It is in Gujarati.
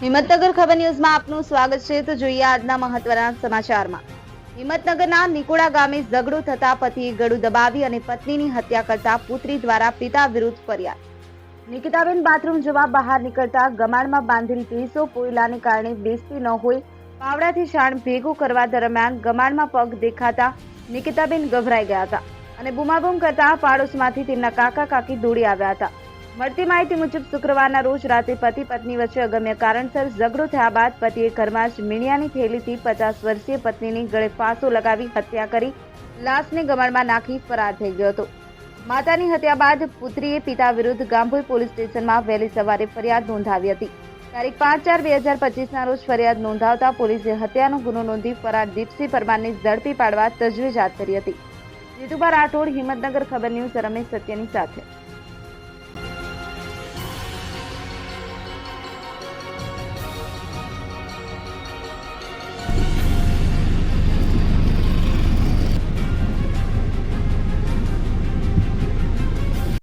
હિંમતનગર ખબર ન્યૂઝમાં આપનું સ્વાગત છે. તો જોઈએ આજના મહત્વના સમાચારમાં. હિંમતનગરના નિકોડા ગામે ઝઘડો થતા પતિએ ગળું દબાવી અને પત્નીની હત્યા કરતા પુત્રી દ્વારા પિતા વિરુદ્ધ ફરિયાદ. નિકિતાબેન બાથરૂમ જવા બહાર નીકળતા ગમાણમાં બાંધેલ ભેંસો પોયલાને કારણે બેસતી ન હોય પાવડાથી શાણ ભેગું કરવા દરમિયાન ગમાણમાં પગ દેખાતા નિકિતાબેન ગભરાઈ ગયા હતા અને બુમાબુમ કરતા પાડોશમાંથી તેમના કાકા કાકી દોડી આવ્યા હતા. મળતી માહિતી મુજબ, શુક્રવારના રોજ રાતે પતિ પત્ની વચ્ચે અગમ્ય કારણસર ઝઘડો થયા બાદ પતિએ ઘરમાં જ મીણિયાની થેલીથી પચાસ વર્ષીય પત્નીની ગળે ફાંસો લગાવી હત્યા કરી, લાશને ગમણમાં નાખી ફરાર થઈ ગયો હતો. માતાની હત્યા બાદ પુત્રીએ પિતા વિરુદ્ધ ગાંભોઈ પોલીસ સ્ટેશનમાં વહેલી સવારે ફરિયાદ નોંધાવી હતી. તારીખ પાંચ ચાર બે હજાર પચીસના રોજ ફરિયાદ નોંધાવતા પોલીસે હત્યાનો ગુનો નોંધી ફરાર દીપસિંહ પરમારને ઝડપી પાડવા તજવીજ હાથ ધરી હતી. જીતુભા રાઠોડ, હિંમતનગર ખબર ન્યૂઝ, રમેશ સત્યની સાથે.